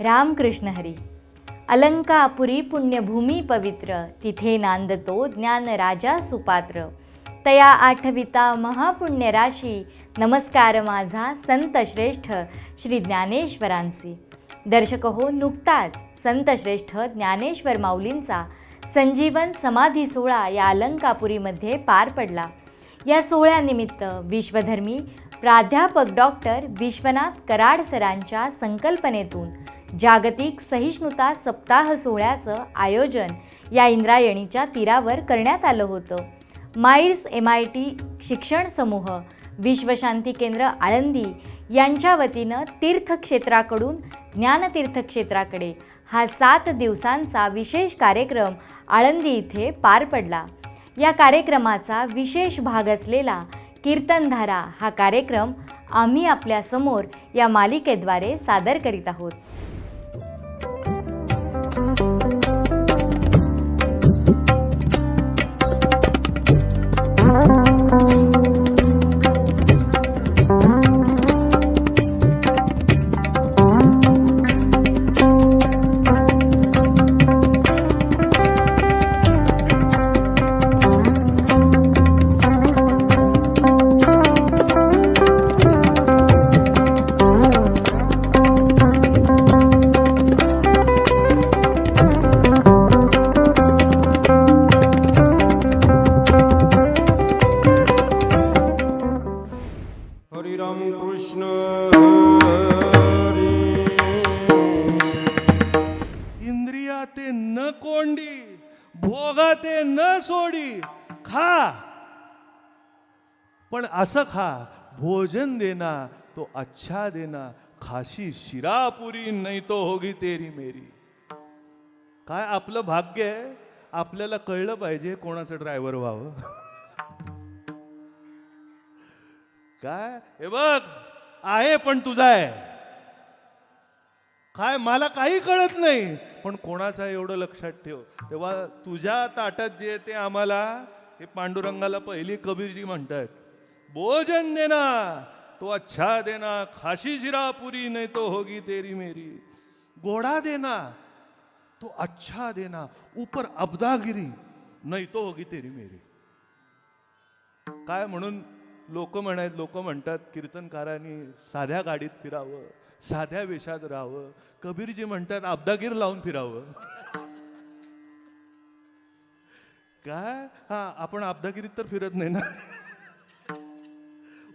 रामकृष्ण हरी। अलंकापुरी पुण्यभूमी पवित्र तिथे नांदतो ज्ञान राजा सुपात्र। तया आठविता महापुण्य राशी नमस्कार माझा संत श्रेष्ठ श्री ज्ञानेश्वरांचे। दर्शक हो नुकताच संत श्रेष्ठ ज्ञानेश्वर माऊलींचा संजीवन समाधी सोहळा या अलंकापुरीमध्ये पार पडला। या सोहळ्यानिमित्त विश्वधर्मी प्राध्यापक डॉक्टर विश्वनाथ कराड सरांच्या संकल्पनेतून जागतिक सहिष्णुता सप्ताह सोहळ्याचं आयोजन या इंद्रायणीच्या तीरावर करण्यात आलं होतं. माईर्स एम आय टी शिक्षण समूह विश्वशांती केंद्र आळंदी यांच्या वतीनं तीर्थक्षेत्राकडून ज्ञानतीर्थक्षेत्राकडे हा सात दिवसांचा विशेष कार्यक्रम आळंदी इथे पार पडला. या कार्यक्रमाचा विशेष भाग असलेला कीर्तनधारा हा कार्यक्रम आम्ही आपल्यासमोर या मालिकेद्वारे सादर करीत आहोत. ते न सोडी खा. पण असं खा भोजन देना तो अच्छा देना खाशी शिरापुरी नाही तो होगी तेरी मेरी. काय आपलं भाग्य आहे? आपल्याला कळलं पाहिजे कोणाचं ड्रायव्हर व्हावं. काय? हे बघ आहे पण तुझा आहे. काय मला काही कळत नाही. पण कोणाचं एवढं लक्षात ठेव. तेव्हा तुझ्या ताटात जे ते आम्हाला हे पांडुरंगाला पहिली कबीरजी म्हणतात भोजन देना तो अच्छा देना खाशी जिरा पुरी नाही तो होगी तेरी मेरी. घोडा देना तो अच्छा देना ऊपर अब्दागिरी नाही तो होगी तेरी मेरी. काय म्हणून लोक म्हणायत लोक म्हणतात कीर्तनकारांनी साध्या गाडीत फिरावं साध्या वेशात राहावं. कबीरजी म्हणतात अब्दागीर लावून फिरावं. काय? हा आपण अब्दागिरीत तर फिरत नाही ना?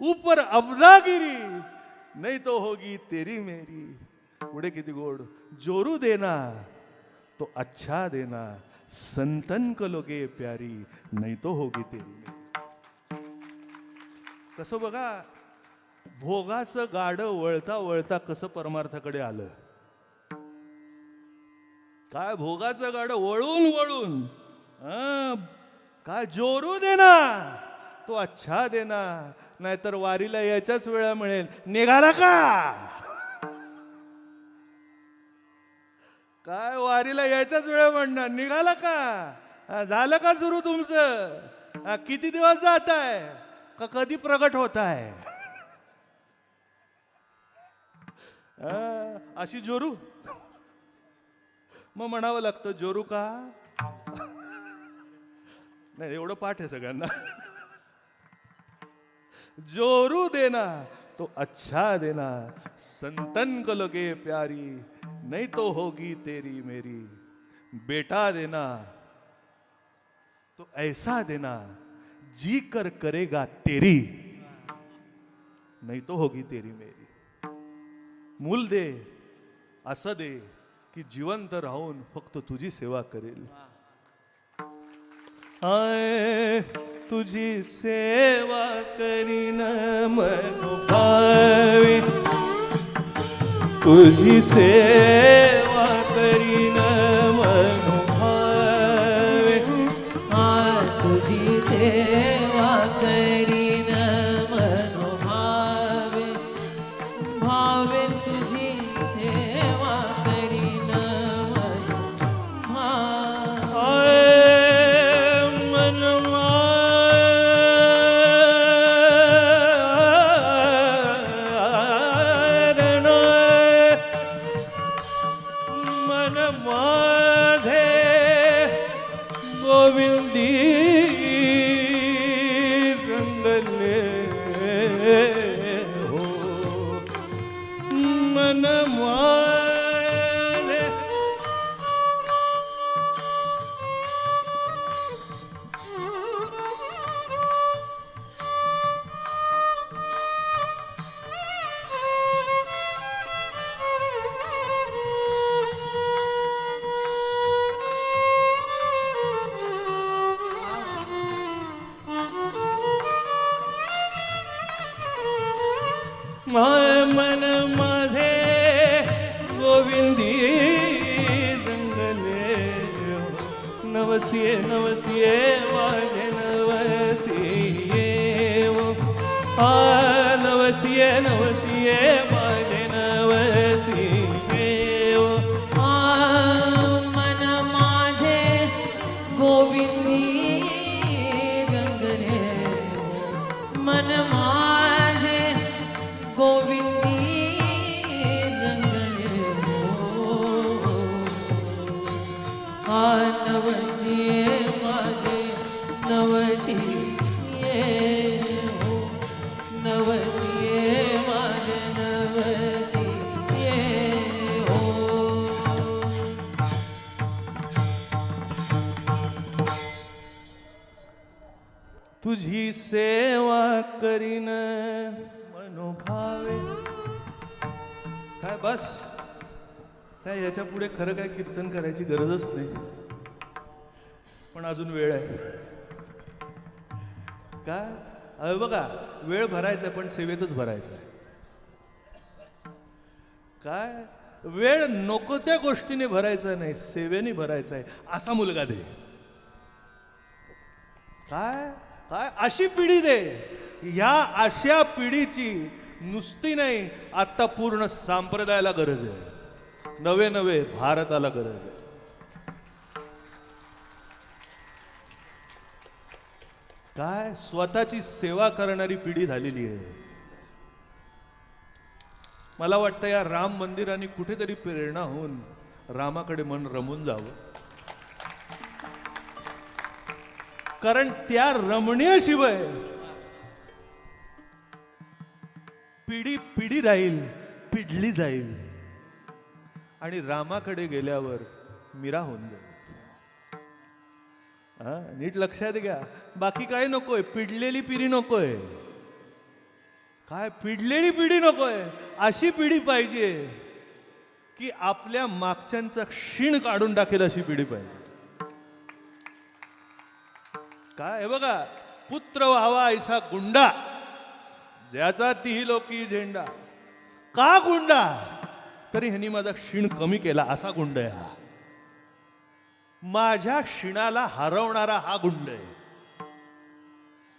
ऊपर अब्दागिरी नाही तो होगी तेरी मेरी. पुढे किती गोड? जोरू देना तो अच्छा देना. संतन कलोगे लोगे प्यारी नाही तो होगी तेरी मेरी. कसं बघा भोगाचं गाडं वळता वळता कसं परमार्थाकडे आलं? काय भोगाचं गाडं वळून वळून काय जोरू देना तो अच्छा देना नाहीतर वारीला याच्याच वेळा मिळेल. निघाला का? काय वारीला यायचाच वेळा म्हणणार? निघाला का? झालं का सुरू तुमचं? किती दिवस जात आहे? का कधी प्रगट होत आहे? अशी जोरू. मग म्हणावं लागतं जोरू का? नाही एवढं पाठ आहे सगळ्यांना. जोरू देना तो अच्छा देना. संतन को लगे प्यारी नहीं तो होगी तेरी मेरी. बेटा देना तो ऐसा देना जी कर करेगा तेरी. नहीं तो होगी तेरी मेरी. मूल दे असं दे की जिवंत राहून फक्त तुझी सेवा करेल. आय तुझी सेवा करीन मनोभावी. तुझी सेवा Mom. बस. काय याच्यापुढे खरं काय कीर्तन करायची गरजच नाही. पण अजून वेळ आहे. काय अरे बघा वेळ भरायचा आहे पण सेवेतच भरायचा आहे. काय वेळ नको त्या गोष्टीने भरायचा नाही सेवेने भरायचा आहे. असा मुलगा दे. काय? काय? अशी पिढी दे. ह्या अशा पिढीची नुसती नाही आत्ता पूर्ण संप्रदायाला गरज आहे. नवे नवे भारताला गरज आहे. काय स्वतःची सेवा करणारी पिढी झालेली आहे. मला वाटतं या राम मंदिराने कुठेतरी प्रेरणा होऊन रामाकडे मन रमून जावं. कारण त्या रमणीयशिवाय पिढी पिढी राहील पिढली जाईल. आणि रामाकडे गेल्यावर मीरा होऊन जाईल. हा नीट लक्षात घ्या. बाकी काय नकोय पिडलेली पिढी नकोय. काय पिढलेली पिढी नकोय. अशी पिढी पाहिजे की आपल्या मागच्यांचा क्षीण काढून टाकेल अशी पिढी पाहिजे. काय बघा पुत्र व्हावा ऐसा गुंडा. ज्याचा तिही लोकी झेंडा. का गुंडा? तरी ह्यांनी माझा क्षीण कमी केला असा गुंड आहे हा. माझ्या क्षीणाला हरवणारा हा गुंड आहे.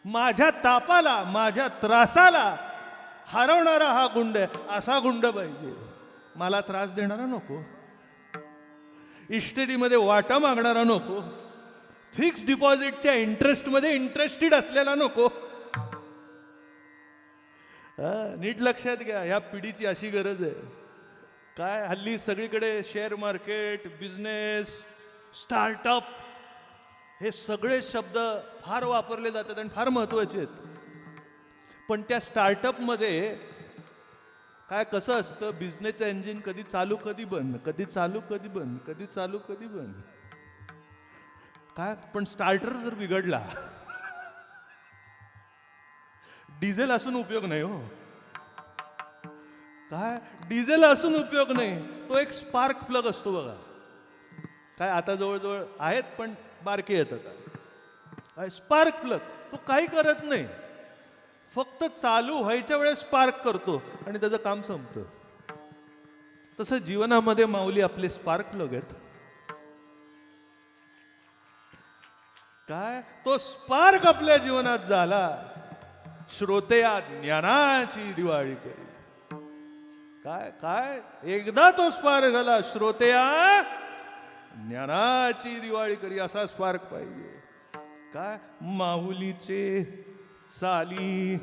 माझ्या तापाला माझ्या त्रासाला हरवणारा हा गुंड आहे असा गुंड पाहिजे. मला त्रास देणारा नको. इस्टेटीमध्ये वाटा मागणारा नको. फिक्स डिपॉझिटच्या इंटरेस्टमध्ये इंटरेस्टेड असलेला नको. नीट लक्षात घ्या ह्या पिढीची अशी गरज आहे. काय हल्ली सगळीकडे शेअर मार्केट बिझनेस स्टार्टअप हे सगळे शब्द फार वापरले जातात आणि फार महत्त्वाचे आहेत. पण त्या स्टार्टअपमध्ये काय कसं असतं बिझनेसचं इंजिन कधी चालू कधी बंद कधी चालू कधी बंद कधी चालू कधी बंद. काय पण स्टार्टर जर बिघडला डिझेल असून उपयोग नाही हो. काय? डिझेल असून उपयोग नाही. तो एक स्पार्क प्लग असतो बघा. काय आता जवळजवळ आहेत पण बारके येतात. काय? Spark plug. तो काही करत नाही. फक्त चालू व्हायच्या वेळेस स्पार्क करतो आणि त्याचं काम संपतं. तसं जीवनामध्ये माऊली आपले स्पार्क प्लग आहेत. काय? तो स्पार्क आपल्या जीवनात झाला. श्रोतेया ज्ञानाची दिवाळी करी काय काय? एकदा तो स्पार्क झाला श्रोतया ज्ञानाची दिवाळी करी असा स्पार्क पाहिजे. काय? माहुलीचे चाली.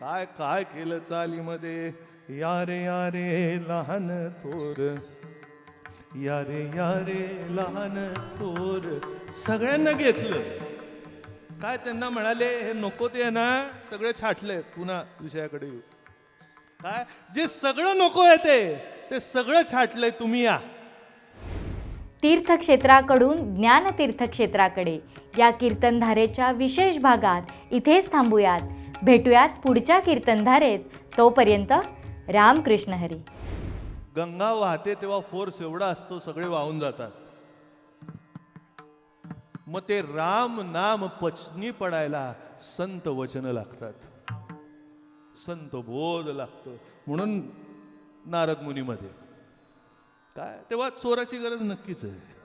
काय काय केलं चालीमध्ये? यारे यारे लहान थोर. यारे यारे लहान थोर. सगळ्यांना घेतलं. काय त्यांना म्हणाले हे नको ते ना सगळे छाटले पुन्हा विषयाकडे येऊ. काय? जे सगळं नको आहे ते ते सगळं छाटलंय तुम्ही या. तीर्थक्षेत्राकडून ज्ञानतीर्थक्षेत्राकडे या कीर्तनधारेच्या विशेष भागात इथेच थांबूयात. भेटूयात पुढच्या कीर्तनधारेत तोपर्यंत रामकृष्ण हरी. गंगा वाहते तेव्हा फोर्स एवढा असतो सगळे वाहून जातात. मग ते राम नाम पचनी पडायला संत वचन लागतात. संत बोध लागतो. म्हणून नारद मुनीमध्ये. काय? तेव्हा चोराची गरज नक्कीच आहे.